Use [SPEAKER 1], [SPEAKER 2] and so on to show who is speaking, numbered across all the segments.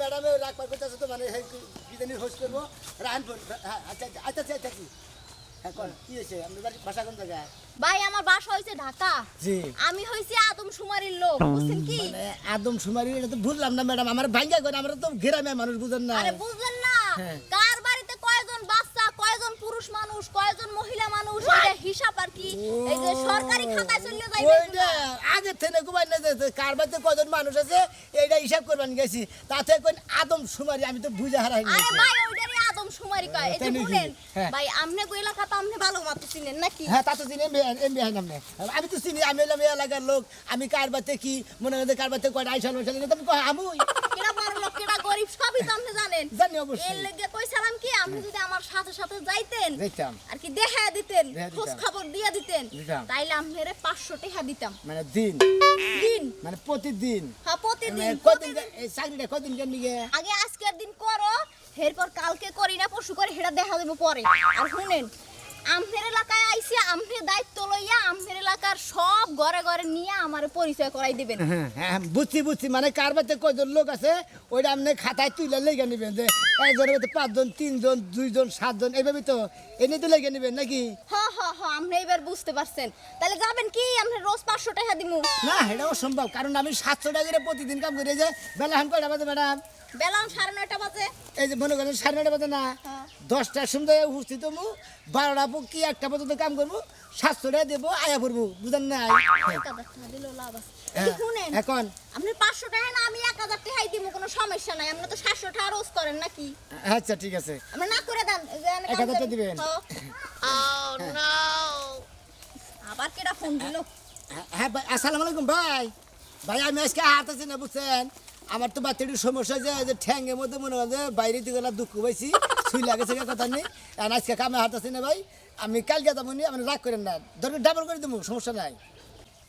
[SPEAKER 1] ম্যাডামে রাখবার তো মানে হোস্ট করব। হ্যাঁ আচ্ছা আচ্ছা আচ্ছা আচ্ছা আচ্ছা কি হ্যাঁ হয়েছে? বাড়ি কোন জায়গায়?
[SPEAKER 2] ভাই আমার বাসা হইছে ঢাকা।
[SPEAKER 1] জি।
[SPEAKER 2] আমি হইছি আদম সুমারির লোক বুঝছেন কি?
[SPEAKER 1] মানে আদম সুমারি এটা তো ভুললাম না ম্যাডাম। আমার ভাঙ্গা করে আমরা তো গ্রামে মানুষ বুঝেন না।
[SPEAKER 2] আরে বুঝলেন না
[SPEAKER 1] হ্যাঁ।
[SPEAKER 2] কার বাড়িতে কয়জন বাচ্চা কয়জন পুরুষ মানুষ কয়জন মহিলা মানুষ এটা হিসাব আর কি? এই যে সরকারি খাতায় চলে যাইবে
[SPEAKER 1] ওইটা আগে থেকে না যে কার বাড়িতে কজন মানুষ আছে এইটা হিসাব করবান গেছি। তাতে কোন আদম সুমারি আমি তো বুঝে হারাই
[SPEAKER 2] আরে ভাই ওইটারই আদম সুমারি কয়। শুনেন
[SPEAKER 1] হ্যাঁ।
[SPEAKER 2] ভাই আমনে গো এলাকা তো আমনে ভালো মতো চিনেন নাকি?
[SPEAKER 1] হ্যাঁ তা তো চিনি এমবি হয় নামনে আমি তো চিনি আমি হলাম এলাকার লোক। আমি কার বাড়িতে কি মনে হয় কার বাড়িতে কয়টা আইসাল মশাল তুমি কয় আমুই।
[SPEAKER 2] কেডা বড় লোক কেডা গরিব সবই তো আপনি জানেন।
[SPEAKER 1] জানি
[SPEAKER 2] এর
[SPEAKER 1] অবশ্যই
[SPEAKER 2] লেগে কইছিলাম কি আপনি যদি আমার সাথে সাথে যাইতেন
[SPEAKER 1] যাইতাম।
[SPEAKER 2] আর কি দেখা দিতেন খোঁজ খবর দিয়ে দিতেন
[SPEAKER 1] তাইলে
[SPEAKER 2] তাইলে হেরে পাঁচশো টাকা দিতাম।
[SPEAKER 1] মানে দিন।
[SPEAKER 2] দিন?
[SPEAKER 1] মানে প্রতিদিন।
[SPEAKER 2] হ্যাঁ প্রতিদিন
[SPEAKER 1] মানে কদিন এই চাকরিটা
[SPEAKER 2] আগে আজকের দিন করো এরপর কালকে করি না পরশু করে হেরা দেখা দেবো পরে। আর শুনেন আমনের এলাকায় আইসি আমনের দায়িত্ব লইয়া আমনের এলাকার সব ঘরে ঘরে নিয়ে আমার পরিচয় করাই দিবেন।
[SPEAKER 1] হ্যাঁ হ্যাঁ বুঝছি বুঝছি। মানে কার বাড়িতে কয়জন লোক আছে ওইটা আপনি খাতায় তুলে লেগে নেবেন যে একজনের বাড়িতে পাঁচজন তিনজন দুইজন সাতজন এইভাবে তো এনে তো লেগে নেবেন নাকি?
[SPEAKER 2] হ হ হ আপনি এবার বুঝতে পারছেন। তাহলে যাবেন কি? আপনি রোজ পাঁচশো টাকা দিব
[SPEAKER 1] না এটাও সম্ভব কারণ আমি সাতশো টাকা করে প্রতিদিন কাম করি যে বেলা হান কয়টা বাজে ম্যাডাম?
[SPEAKER 2] সাড়ে নয়টা বাজে।
[SPEAKER 1] এই যে মনে করেন সাড়ে নয়টা বাজে না
[SPEAKER 2] হ্যাঁ।
[SPEAKER 1] দশটার সময় উপস্থিত হব বারোটা কি একটা পর্যন্ত কাম করব সাতশো টাকা দেবো আয়া পড়ব বুঝেন না
[SPEAKER 2] এক হাজার টাকা দিলেও লাভ আছে। এই শুনেন
[SPEAKER 1] এখন?
[SPEAKER 2] আপনি পাঁচশো টাকা না আমি এক হাজার টাকাই দিব কোনো সমস্যা নাই। আপনি তো সাতশো টাকা রোজ করেন নাকি?
[SPEAKER 1] আচ্ছা ঠিক আছে।
[SPEAKER 2] আপনি না করে দেন এই যে আমি
[SPEAKER 1] এক হাজার টাকা দিবেন?
[SPEAKER 2] হ্যাঁ। আবার কেডা ফোন দিল?
[SPEAKER 1] হ্যাঁ ভাই আসসালামু আলাইকুম ভাই। ভাই আমি আজকে হাত আছি না বুঝছেন? আমার তো বাচ্চাটির সমস্যা যে যে ঠ্যাঙ্গের মধ্যে মনে হয় যে বাইরে দিকে না দুঃখ পাইছি সুই লাগেছে কে কথা নেই। আর আজকে কামে হাত আছি না ভাই আমি কালকে যাব নি আপনি রাগ করেন না। দরকার ডাবল করে দেবো সমস্যা নাই।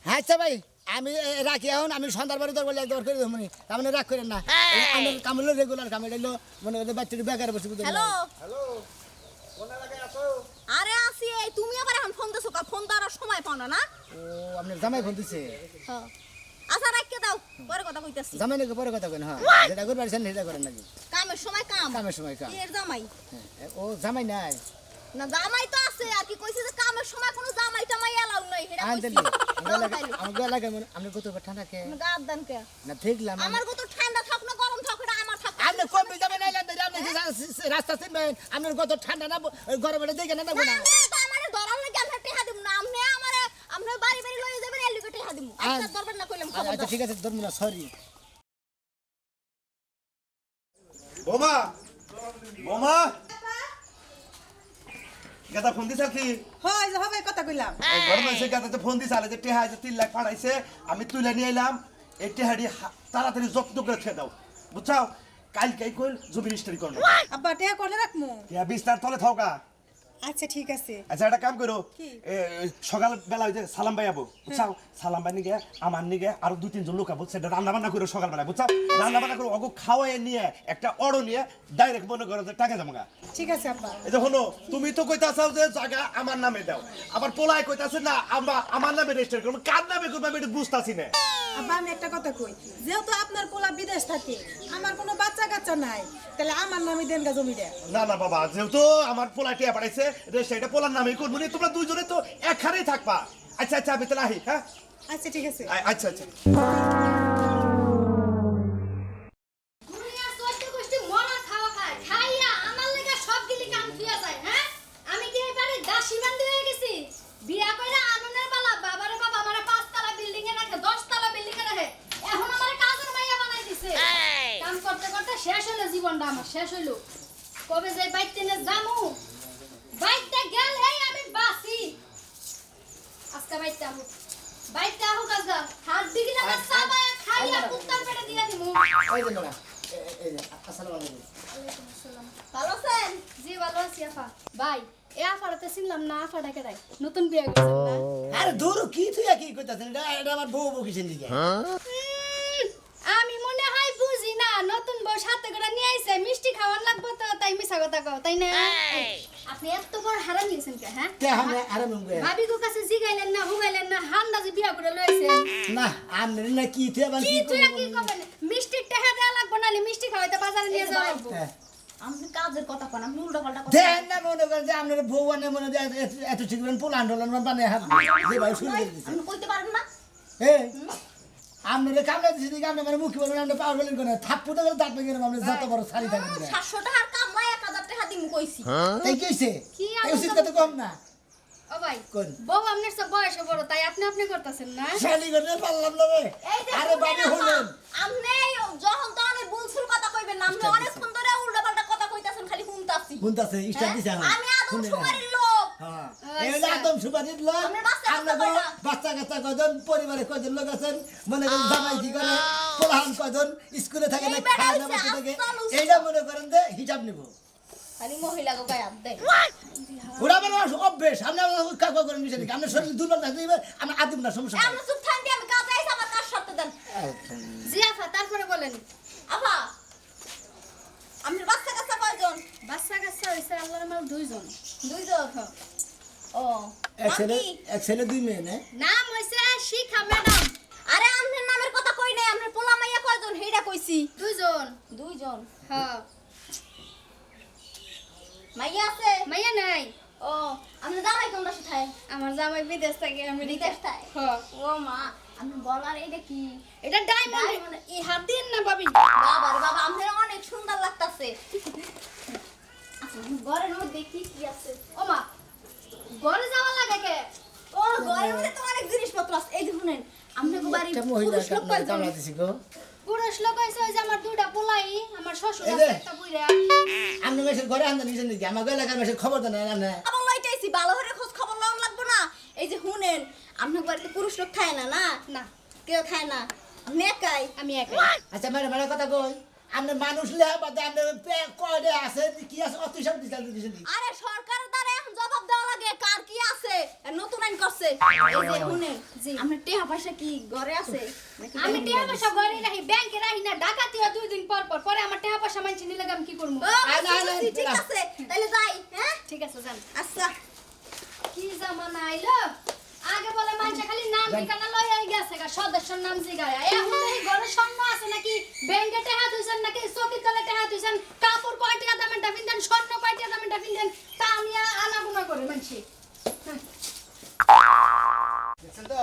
[SPEAKER 1] হ্যাঁ আচ্ছা ভাই আমি রাখি এখন আমি সন্ধ্যার বাড়ি দরকার একবার করে দেবো নি। আপনি রাগ করেন না। আমার কাম হলো রেগুলার কাম এটা হলো মনে হয় বাচ্চাটি বেকার বসে
[SPEAKER 2] হ্যালো?
[SPEAKER 3] হ্যালো? কোন এলাকায় আছো?
[SPEAKER 2] আরে আসি তুমি আবার এখন ফোন দিছো কা ফোন দেওয়ার সময় পাও না না?
[SPEAKER 1] ও আপনার জামাই ফোন দিছে?
[SPEAKER 2] হ্যাঁ। আচ্ছা রাখকে দাও। পরে কথা কইতাছি।
[SPEAKER 1] জামাই নাকি পরে কথা কেন হ্যাঁ। যেটা করবে পারছেন সেটা করেন নাকি?
[SPEAKER 2] কামের সময় কাম।
[SPEAKER 1] কামের সময় কাম।
[SPEAKER 2] এর জামাই।
[SPEAKER 1] হ্যাঁ, ও জামাই নাই।
[SPEAKER 2] না জামাই তো আছে আর কি কইছে যে কামের সময় কোনো জামাই টামাই এলাও নাই। কইছি
[SPEAKER 1] মনে কত ঠান্ডা কে
[SPEAKER 2] গাদ দান কে?
[SPEAKER 1] না দেখলাম
[SPEAKER 2] আমার কত ঠান্ডা থাক না গরম থাক এটা আমার থাক।
[SPEAKER 1] আপনি কমবে যাবেন না আপনি কি রাস্তা চিনবেন আপনার কত ঠান্ডা না গরমে দেখে না
[SPEAKER 2] না
[SPEAKER 1] না
[SPEAKER 2] আমারে ধরার লাগি আমরা টেহা দিমু না। আপনি আমারে আমরা বাড়ি বাড়ি লই যাবেন এর লিগে টেহা দিমু
[SPEAKER 1] আচ্ছা,
[SPEAKER 2] দরবার না কইলাম
[SPEAKER 1] আচ্ছা, ঠিক আছে ধরবো না সরি
[SPEAKER 3] বোমা! বোমা! গাদা ফোন দিছ কি?
[SPEAKER 4] হয় যে হবে কথা কইলাম।
[SPEAKER 3] ঘর ফোন দিছ আলে যে টেহা যে 3 লাখ পাঠাইছে আমি তুলে নিয়ে এলাম। এই টেহাডি হা- তাড়াতাড়ি যত্ন করে ছেড়ে দাও। বুঝছাও? কাল কাই কইল জমি রেজিস্ট্রি করব।
[SPEAKER 4] আব্বা টেয়া করলে রাখমু?
[SPEAKER 3] ইয়া বিস্তার তলে থাকা
[SPEAKER 4] আচ্ছা ঠিক আছে।
[SPEAKER 3] আচ্ছা একটা কাম করো। সকাল বেলা ওই যে সালাম ভাই আবো বুঝছাও? সালাম ভাই নিগে আমার নিগে আরও দুই তিনজন লোক আবো সেটা রান্না বান্না করে সকাল বেলা বুঝছাও? রান্না বান্না করে অগো নিয়ে একটা অর্ডার নিয়ে ডাইরেক্ট মনে করো যে টাকা জমা
[SPEAKER 4] ঠিক আছে আব্বা।
[SPEAKER 3] হলো তুমি তো কইতাছাও যে জায়গা আমার নামে দাও আবার পোলাই কইতাছে না আমরা আমার নামে রেজিস্টার করব কার নামে করব আমি এটা বুঝতাছি না।
[SPEAKER 4] আব্বা আমি একটা কথা কই যেহেতু আপনার পোলা বিদেশ থাকে আমার কোনো বাচ্চা কাচ্চা নাই তাহলে আমার নামে দেন গা জমিটা
[SPEAKER 3] না না বাবা যেহেতু আমার পোলা টিয়া পাঠাইছে রেজিস্টার পোলার নামে করব নি তোমরা দুইজনে তো একখানেই থাকবা। আচ্ছা আচ্ছা আমি তাহলে আহি হ্যাঁ?
[SPEAKER 4] আচ্ছা ঠিক আছে।
[SPEAKER 3] আচ্ছা আচ্ছা।
[SPEAKER 5] হ্যাঁ? আমি কি এবারে দাসী বান্দি হয়ে গেছি? বিয়া কইরা আননের বালা বাবারে বাবা আমারে পাঁচতলা বিল্ডিং এ রাখে দশতলা বিল্ডিং এ রাখে এখন আমারে কাজের মাইয়া বানাই দিছে। কাম করতে করতে শেষ হলো জীবনটা আমার শেষ হলো কবে যে বাইতে নে জামু বাইতে গেলেই আমি বাসি আজকে বাইতে আহু কাজা হাত দিগিলা না সাবায়া খাইয়া কুত্তার পেটে দিয়া দিমু।
[SPEAKER 1] এই যে ম্যাডাম এই যে আসসালামু আলাইকুম।
[SPEAKER 2] ভালো আছেন?
[SPEAKER 5] জি ভালো আছি আফা। ভাই এ আফারাতে চিনলাম না আফাটা কেটাই নতুন বিয়ে করছেন না?
[SPEAKER 1] আরে দূর কি তুই কি কইতাছেন এটা এটা আমার বউ বউ কিসের দিকে
[SPEAKER 5] আমি মনে হয় বুঝি না নতুন বউ সাথে করে নিয়ে আইছে। মিষ্টি খাওয়ান লাগবে তো তাই মিছা কথা কও তাই না? আপনি এত বড় হারাম নিয়েছেন কে হ্যাঁ
[SPEAKER 1] আরাম গে
[SPEAKER 5] ভাবি গো কাছে জিগাইলেন না হুগাইলেন না বিয়া করে লইছেন
[SPEAKER 1] না না কি তে
[SPEAKER 5] কি
[SPEAKER 1] কি
[SPEAKER 5] তুই কি করবেন মিষ্টি টাকা দেয়া লাগবে না মিষ্টি খাওয়াইতে বাজারে নিয়ে যাওয়া
[SPEAKER 1] হ্যাঁ।
[SPEAKER 2] আপনি কাজের কথা কোন আপনি উল্টা পাল্টা কথা
[SPEAKER 1] দেন না মনে করেন যে আপনার বউ আনে মনে যে এত- এত ঠিক করেন বানিয়ে হাত যে ভাই শুরু করে
[SPEAKER 2] আপনি কইতে পারেন না?
[SPEAKER 1] এই কামড়া দিছি দিকে মানে মুখে বলবেন আপনি পাওয়ার বলেন কেন থাপ্পু তো দাঁত ভেঙে আপনি যত বড় শাড়ি থাকেন না।
[SPEAKER 2] সাতশো টাকার কামলাই টাকা দিমু কইছি।
[SPEAKER 1] এই কি
[SPEAKER 5] কি
[SPEAKER 1] উচিত কত কম না।
[SPEAKER 5] ও ভাই বউ আপনার সব বয়সে বড় তাই আপনি আপনি করতেছেন না?
[SPEAKER 1] শাড়ি করে পারলাম না রে। আরে বাড়ি হলেন।
[SPEAKER 2] আপনি যখন তো অনেক বুলসুল কথা কইবেন না আপনি অনেকক্ষণ ধরে উল্টা পাল্টা কথা কইতাছেন খালি শুনতাছি
[SPEAKER 1] শুনতাছে স্টার দিছে
[SPEAKER 2] হ্যাঁ? আমি আদম
[SPEAKER 1] শুনে
[SPEAKER 2] লোক।
[SPEAKER 1] হ্যাঁ।
[SPEAKER 5] আচ্ছা।
[SPEAKER 1] এই হলো আদম সুপারির লোক।
[SPEAKER 2] আপনার বাচ্চা কাচ্চা কয়টা?
[SPEAKER 1] বাচ্চা কাচ্চা কজন পরিবারে কজন লোক আছেন? মনে করেন জামাই কি করে পোলাহান কজন স্কুলে না থাকে। এইটা মনে করেন যে হিসাব নিব।
[SPEAKER 2] খালি মহিলা গায়ে হাত দেয়
[SPEAKER 1] ওরা আমার অভ্যেস। আপনি কাকা করেন বিষয় নাকি আপনার শরীর দুর্বল থাকতে দিবে আমি আদিম না সমস্যা
[SPEAKER 2] আপনি চুপ থাকেন দিয়ে আমি কাজে আইছি আমার কাজ সারতে দেন।
[SPEAKER 5] জি আফা তারপরে বলেন।
[SPEAKER 2] আপা আপনার বাচ্চা কাচ্চা কয়জন?
[SPEAKER 5] বাচ্চা কাচ্চা হয়েছে আল্লাহর মাল দুইজন।
[SPEAKER 2] দুইজন? ও
[SPEAKER 1] এক ছেলে? এক ছেলে দুই মেয়ে না?
[SPEAKER 5] নাম হয়েছে শিখা ম্যাডাম।
[SPEAKER 2] আরে আপনার নামের কথা কই নাই? আপনার পোলা মাইয়া কয়জন? হেইডা কইছি।
[SPEAKER 5] দুইজন।
[SPEAKER 2] দুইজন?
[SPEAKER 5] হ্যাঁ
[SPEAKER 2] মাইয়া আছে?
[SPEAKER 5] মাইয়া নাই।
[SPEAKER 2] ও আপনি জামাই কোনটা শিখায়
[SPEAKER 5] আমার জামাই বিদেশ থেকে আমেরিকা
[SPEAKER 2] বিদেশ থাকে
[SPEAKER 5] হ্যাঁ
[SPEAKER 2] ও মা আপনি বলার এটা কি?
[SPEAKER 5] এটা ডায়মন্ড
[SPEAKER 2] Diamond।
[SPEAKER 5] হাত দিন না ভাবি?
[SPEAKER 2] বাবা রে বাবা আপনার অনেক সুন্দর লাগতাছে। আচ্ছা ঘরের মধ্যে কি কি আছে?
[SPEAKER 5] ও মা ঘরে যাওয়া লাগে কে?
[SPEAKER 2] ও ঘরের মধ্যে তো অনেক জিনিসপত্র আছে। এই বাড়ি পুরুষ লোক কয়জন?
[SPEAKER 5] লোক হয়েছে ওই যে আমার দুটা পোলাই আমার শ্বশুর
[SPEAKER 1] এই
[SPEAKER 5] আছে একটা বুইরা।
[SPEAKER 1] আপনি মেসের ঘরে আনতে নিয়েছেন নাকি? আমার এলাকার মেসের খবর দেন না না
[SPEAKER 2] আবার লইটাইছি ভালো করে খোঁজ খবর লওয়া লাগবো না। এই যে শুনেন আপনার বাড়িতে পুরুষ লোক খায় না না?
[SPEAKER 5] না।
[SPEAKER 2] কেউ খায় না। আপনি একাই?
[SPEAKER 5] আমি একাই।
[SPEAKER 1] আচ্ছা ম্যাডাম একটা কথা কই? আপনি মানুষ আপনি পে- আছে? কি আছে? অতি সব দিছেন দিছেন
[SPEAKER 2] আরে সরকারের দ্বারা এখন জবাব দেওয়া লাগে কার কি আছে আর এই যে
[SPEAKER 5] জি।
[SPEAKER 2] আপনার টেহা পয়সা কি ঘরে আছে?
[SPEAKER 5] আমি
[SPEAKER 2] রাখিস?
[SPEAKER 5] পয়সা ঘরে রাখি ব্যাংকে রাখি না ডাকাতি হয় দুই দিন পর পর। পরে আমার টাকা পয়সা মানছি নিলে আমি কি করব?
[SPEAKER 2] ঠিক আছে তাহলে যাই হ্যাঁ?
[SPEAKER 5] ঠিক আছে জান
[SPEAKER 2] আচ্ছা।
[SPEAKER 5] কি জামানা আইলো? আগে বলে মানুষ খালি নাম ঠিকানা লই আই গেছে গা সদস্যর নাম জিগায়। এখন দেখি ঘরে স্বর্ণ আছে নাকি? ব্যাংকে টাকা তুইছেন নাকি? চকির তলে টাকা তুইছেন কাপড় কয় টাকা দামের টা পিনতেন স্বর্ণ কয় টাকা দামের টা পিনতেন তা নিয়ে আনাগুনা করে মানছি
[SPEAKER 1] দেখছেন তো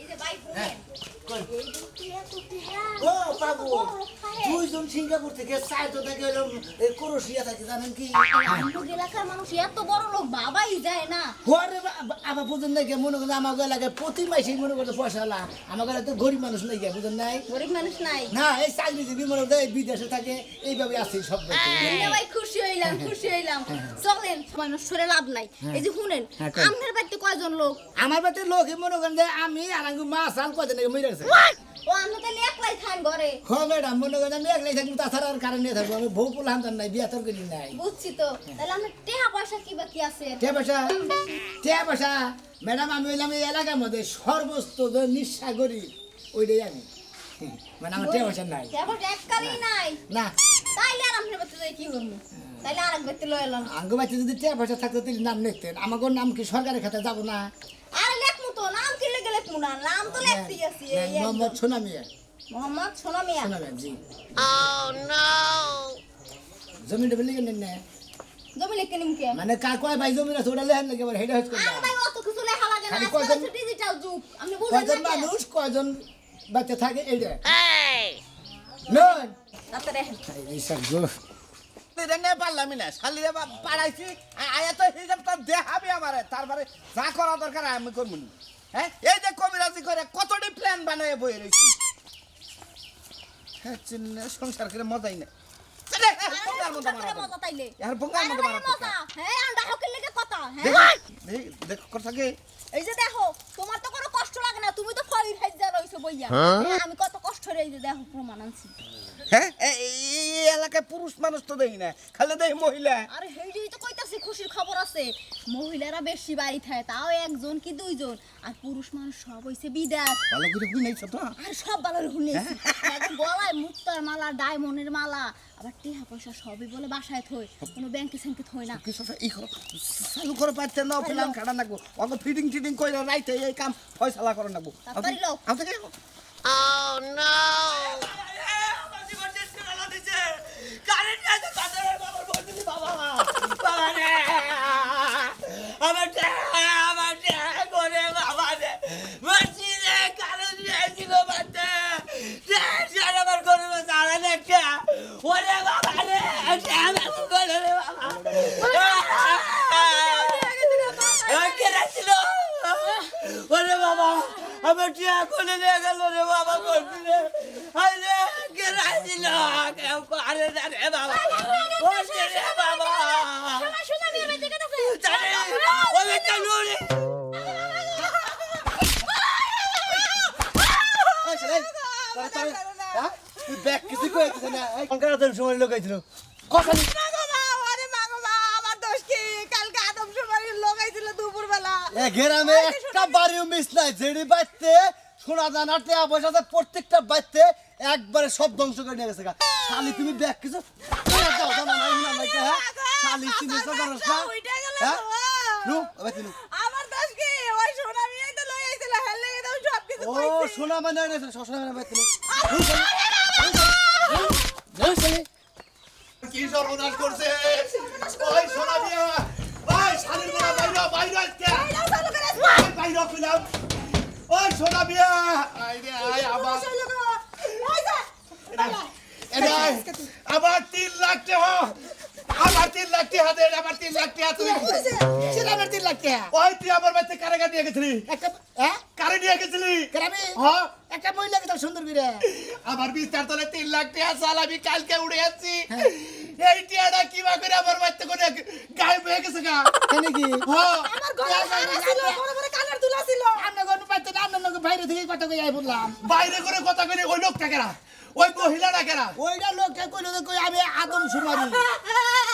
[SPEAKER 2] এই যে ভাই
[SPEAKER 1] হ্যাঁ,
[SPEAKER 2] শুনেন
[SPEAKER 1] কই?
[SPEAKER 2] এই যে টেহা তো টেহা।
[SPEAKER 1] ও বাবু
[SPEAKER 2] বড় লোক খায়।
[SPEAKER 1] দুইজন সিঙ্গাপুর থেকে সাইতো থেকে এলো এই ক্রোশিয়া থাকে জানেন কি?
[SPEAKER 2] আমগো এলাকার মানুষ এত বড় লোক বাবাই যায় না।
[SPEAKER 1] ঘরে আবার বুঝেন কে মনে করেন আমার এলাকায় প্রতি মাসে মনে করতে পয়সা হলা আমার ঘরে তো গরিব মানুষ নাই কে বুঝেন নাই?
[SPEAKER 2] গরিব মানুষ নাই।
[SPEAKER 1] না এই চাকরিজীবী মনে করতে বিদেশে থাকে এইভাবে আছে সব ব্যক্তি।
[SPEAKER 2] এমনি ভাই খুশি হইলাম খুশি হইলাম। চলেন মানুষ সরে লাভ নাই। এই যে শুনেন
[SPEAKER 1] হ্যাঁ?
[SPEAKER 2] আপনার বাড়িতে কয়জন লোক?
[SPEAKER 1] আমার বাড়িতে লোক মনে করেন যে আমি আর আমি মাছ আল কয়দিন আগে মরে গেছে?
[SPEAKER 2] ও আপনি তাহলে একলাই খান ঘরে।
[SPEAKER 1] হ ম্যাডাম মনে করেন আমি একলাই থাকি তাছাড়া আর কারণ নিয়ে থাকব। আমি বউ পোলা হান্তার নাই বিয়া তোর নাই।
[SPEAKER 2] বুঝছি তো। তাহলে আপনার টেহা পয়সা কি বাকি আছে?
[SPEAKER 1] টিয়া পয়সা? টিয়া পয়সা? ম্যাডাম আমি হইলাম এই এলাকার মধ্যে সর্বস্ত যে নিঃসা গরিব ওইটাই আমি। মানে আমার টিয়া পয়সা নাই।
[SPEAKER 2] টেহা পয়সা এককালই নাই?
[SPEAKER 1] না।
[SPEAKER 2] তাইলে আর বাড়িতে যাই কি করব? তাইলে আর এলাম।
[SPEAKER 1] আঙ্গ বাচ্চা যদি টিয়া পয়সা থাকতো তাহলে নাম লিখতেন। আমাকে নাম কি সরকারের খাতে যাব না?
[SPEAKER 2] আরে লেখমু তো নাম কি লেগে লেখমু না। নাম তো।
[SPEAKER 1] মোহাম্মদ সোনামিয়া
[SPEAKER 2] মোহাম্মদ সোনা মিয়া।
[SPEAKER 1] সোনামিয়া জি। জমি ডবল লিখে নেন না।
[SPEAKER 2] জমি লিখতে নিমকে
[SPEAKER 1] মানে কার কয় ভাই জমি আছে ওটা লেহেন নাকি হেডে হচ্ছে
[SPEAKER 2] আরে ভাই অত কিছু লেখা লাগে না।
[SPEAKER 1] কয়জন-
[SPEAKER 2] ডিজিটাল যুগ। আপনি বুঝেন
[SPEAKER 1] কয়জন
[SPEAKER 2] না
[SPEAKER 1] মানুষ কয়জন বাচ্চা থাকে এইটা। নন
[SPEAKER 2] তাতে দেখেন
[SPEAKER 1] এই সব গো
[SPEAKER 6] শালিরে পারলামই না শালিরে পাড়াইছি। আয়া তো হিসাব তো আমারে। তারপরে যা করা দরকার আমি করব হ্যাঁ? এই যে কবিরাজি করে কতটি প্ল্যান বানায় বই রয়েছি সংসার করে মজাই না। হ্যাঁ,
[SPEAKER 2] হ্যাঁ হ্যাঁ? হ্যাঁ, আমি কত কষ্ট এই যে দেখো প্রমাণ আনছি।
[SPEAKER 6] হ্যাঁ? এই এলাকায় পুরুষ মানুষ তো দেখি না খালি দেখি মহিলা।
[SPEAKER 2] আরে হেইডি তো কইতাছি খুশির খবর আছে। মহিলারা বেশি বাড়ি থাকে তাও একজন কি দুইজন? আর পুরুষ মানুষ সব হইছে বিদেশ
[SPEAKER 6] ভালো করে শুনেছ তো।
[SPEAKER 2] আর সব বালার শুনেছি গলায় মুক্তার মালা ডায়মন্ডের মালা আবার টিহা পয়সা সবই বলে বাসায় থই কোনো ব্যাংকে স্যাংকে থই না।
[SPEAKER 6] কিছু ই চালু করে পাচ্ছে না ফিলাম খাড়া নাকবো অত ফিটিং টিটিং করে রাইতে এই কাম ফয়সালা করে নাকবো
[SPEAKER 2] তাড়াতাড়ি লও।
[SPEAKER 6] আমি থেকে
[SPEAKER 7] ওরে বাবা আমার টিয়া করে নিয়ে গেল রে বাবা করছি রে আরে কে রাজিল কেউ করে না রে বাবা ও রে বাবা
[SPEAKER 2] শোনা বিয়ে বাড়িতে কেন
[SPEAKER 7] জানে ও বেটা নুরি
[SPEAKER 1] ব্যাগ কিছু কয়েছে না সময় লোকাইছিল কথা নেই
[SPEAKER 4] আরে মা মা আমার দোষ কি? কালকে আদম সুমারি লাগাইছিল দুপুরবেলা।
[SPEAKER 1] এ গ্রামে একটা বাড়িও মিস নাই যেড়ি বাইতে সোনা দানা টেয়া পয়সাতে প্রত্যেকটা বাইতে একবারে সব ধ্বংস করে নিয়ে গেছে। শালি তুমি ব্যাগ কিছু হ্যাঁ? শালি তুমি
[SPEAKER 4] গেল
[SPEAKER 1] হ্যাঁ? নু, এবার তিনু।
[SPEAKER 4] আমার দোষ কি? ওই সোনা মেয়ে তো লই আইছিল হেলে দাও সব কিছু
[SPEAKER 1] ও সোনা মানে সোনা মানে
[SPEAKER 3] কি সর্বনাশ করছে? ওই সোনা দিয়া। ভাই শালির মোড়া বাইরে বাইরে ওই বাইরে কইলাম ওই সোনা বিয়া আই রে আই আবার। আবার তিন লাখ টাকা। তিন লাখ টাকা দে আবার তিন লাখ টাকা তুই
[SPEAKER 1] সেটা আমার তিন লাখ টাকা।
[SPEAKER 3] ওই তুই আমার বাড়িতে কারাগা নিয়ে গেছিলি?
[SPEAKER 1] একটা হ্যাঁ?
[SPEAKER 3] কারে নিয়ে গেছিলি?
[SPEAKER 1] গ্রামে?
[SPEAKER 3] হ্যাঁ।
[SPEAKER 1] একটা মহিলাকে তো সুন্দর করে
[SPEAKER 3] আমার বিস্তার তলে তিন লাখ টাকা চাল আমি কালকে উড়ে যাচ্ছি এই টিয়াটা কিবা করে আমার বাড়িতে করে গায়েব হয়ে গেছে গা?
[SPEAKER 1] কেন কি?
[SPEAKER 3] হ্যাঁ।
[SPEAKER 4] আমার গলা ছিল বড় বড় কানের দুলা ছিল।
[SPEAKER 1] আমরা কোনো পাইতে না আমরা বাইরে থেকে কথা কই আই বললাম।
[SPEAKER 3] বাইরে করে কথা কই ওই লোকটা কেনা ওই মহিলাটা কেনা
[SPEAKER 1] ওইটা লোককে কইলো কই আমি আদম সুমারি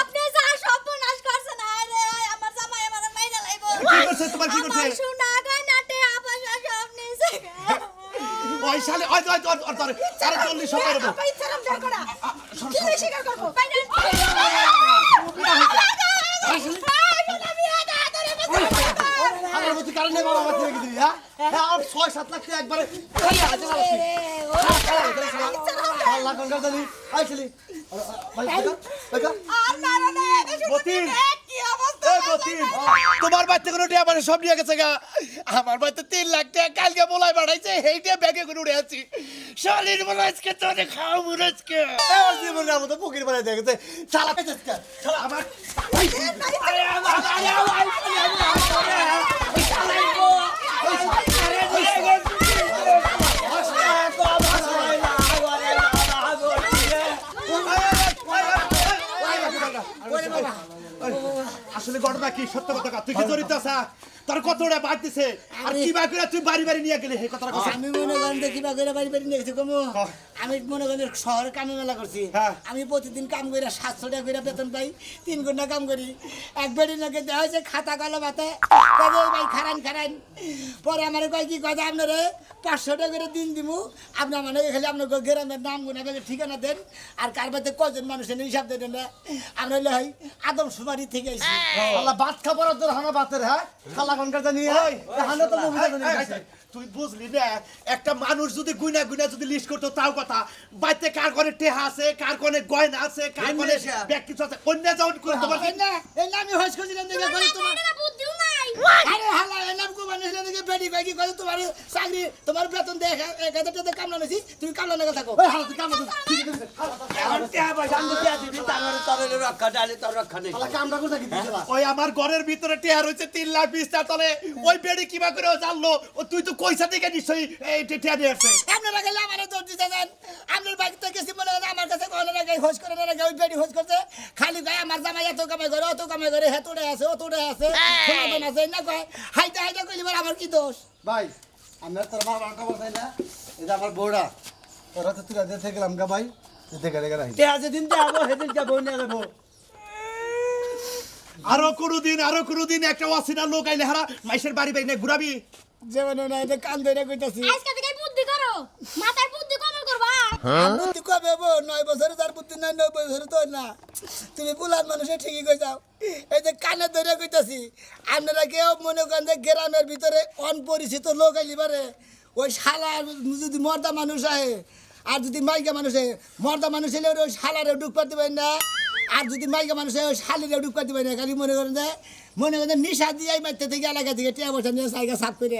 [SPEAKER 2] আপনি যা সর্বনাশ করছেন আরে আমার জামাই আমার মাইরা লাইব
[SPEAKER 3] কি করছে তোমার কি করছে
[SPEAKER 2] শোনা গানাতে আপাশা সব নিছে
[SPEAKER 3] ওই শালে ওই ওই ওই ওই তোর সাড়ে চল্লিশ সময় দেবো
[SPEAKER 4] আপা ইচ্ছারাম ডাক করা কি স্বীকার করব
[SPEAKER 1] আমার মতো কারণে বাবা আমার থেকে দিবি হ্যাঁ হ্যাঁ আর ছয় সাত লাখ একবারে আল্লাহ
[SPEAKER 3] তোমার বাচ্চা কোনো টিয়া মানে সব নিয়ে গেছে গা। আমার বাড়িতে তিন লাখ টাকা কালকে বলাই বাড়াইছে এই টিয়া ব্যাগে করে উড়ে আছি। শালির বলে আজকে তোরে খাও মুর আজকে।
[SPEAKER 1] আমার জীবনের মতো ফকির বানাই পেতেছে চালা
[SPEAKER 3] আমার
[SPEAKER 7] আমার
[SPEAKER 3] সত্য কথা? তুই কি জড়িত আছা? তোর কতটা বাদ দিছে? আর কি বা করে তুই বাড়ি বাড়ি নিয়ে গেলি? সেই কথাটা কথা
[SPEAKER 1] আমি মনে করেন কিবা করে বাড়ি বাড়ি নিয়ে গেছি কমু। আমি মনে করেন শহরে কামে মেলা করছি।
[SPEAKER 3] হ্যাঁ।
[SPEAKER 1] আমি প্রতিদিন কাম করে সাতশো টাকা করে বেতন পাই তিন ঘণ্টা কাম করি। এক বেড়ি নাকি দেওয়া হয়েছে খাতা কলম হাতে। ভাই খারান খারান। পরে আমার কয় কি কথা আপনারে পাঁচশো টাকা করে দিন দিমু। আপনার মানে খালি আপনার গ্রামের নাম গুণা পেলে ঠিকানা দেন। আর কার বাড়িতে কজন মানুষের হিসাব দেন না। আমরা হলে হয় আদম সুমারি থেকে আইছি আল্লাহ ভাত খাবার তোর হানা ভাতের হ্যাঁ? খালা কনকার জানি
[SPEAKER 3] ওই,
[SPEAKER 1] হানা তো
[SPEAKER 3] তুই বুঝলি না একটা মানুষ যদি গুইনা গুইনা যদি লিস্ট করতো তাও কথা। বাড়িতে কার কোনে টেহা আছে কার কোনে গয়না আছে কার কোনে ব্যাগ কিছু আছে অন্য যাও করে তোমার
[SPEAKER 1] এই না এই আমি হইছ করছিলাম দেখে কই তোমার
[SPEAKER 2] বুদ্ধিও নাই
[SPEAKER 1] আরে হালা এই কো বানিয়েছিলাম দেখে বেডি কই কি তোমার চাকরি তোমার বেতন দেখ এক হাজার টাকা কামলা নিছি তুমি কামলা না থাকো। ওই হালা তুই কামলা ঠিক আছে
[SPEAKER 7] আমার টাকা পয়সা আমি দিয়া দিবি তার তোর রক্ষা ডালে তোর রক্ষা নেই।
[SPEAKER 1] হালা কামলা করে থাকি দিছিলা
[SPEAKER 3] ওই আমার ঘরের ভিতরে টেহা রয়েছে তিন লাখ বিশ টাকা তলে। ওই বেড়ি কিবা করে জানলো ও তুই তো কইসা থেকে নিশ্চয়ই এই আসছে।
[SPEAKER 1] আপনারা গেলে আমার দিতে দেন। আপনার বাড়িতে গেছি মনে করেন আমার কাছে কোনো না হোজ করে ওই বেডি করছে। খালি গায়ে আমার জামাই এত কামাই করে অত কামাই করে হেতুড়ে আছে আছে। না কয়? হাইটা হাইটা কইলি আমার কি দোষ?
[SPEAKER 8] ভাই আমরা তোর বাবা খবর চাই না এটা আমার বউরা তোরা তো তুই দেখে গেলাম গা ভাই দেখে দেখে রাখি।
[SPEAKER 7] তে আজ দিন যাব সেদিন যাব না যাব।
[SPEAKER 3] আরও কোনোদিন আরও কোনোদিন একটা অসিনা লোক আইলে হারা মাইসের বাড়ি বাইনে ঘুরাবি।
[SPEAKER 1] যেমন না এটা কান ধরে কইতাছি।
[SPEAKER 2] আজকে থেকে বুদ্ধি করো। মাথায় বুদ্ধি করবা
[SPEAKER 1] বুদ্ধি কবে হব নয় বছরে তার বুদ্ধি নাই, নয় বছরে তো না। তুমি বুলার মানুষে ঠিকই কই এই যে কানে ধরে কইতাছি, আপনারা কেউ মনে করেন যে গ্রামের ভিতরে অনপরিচিত লোক আইলি পারে? ওই শালা যদি মর্দা মানুষ আহে, আর যদি মাইকা মানুষ আহে, মর্দা মানুষ এলে ওই শালারে পাতে পারেন না। আর যদি মাইকা মানুষ ওই শালিরে পাতে পারেন না। খালি মনে করেন যে, মনে করেন নিশা দিয়ে মারতে থেকে এলাকা থেকে টিয়া বসা জায়গা সাফ করে।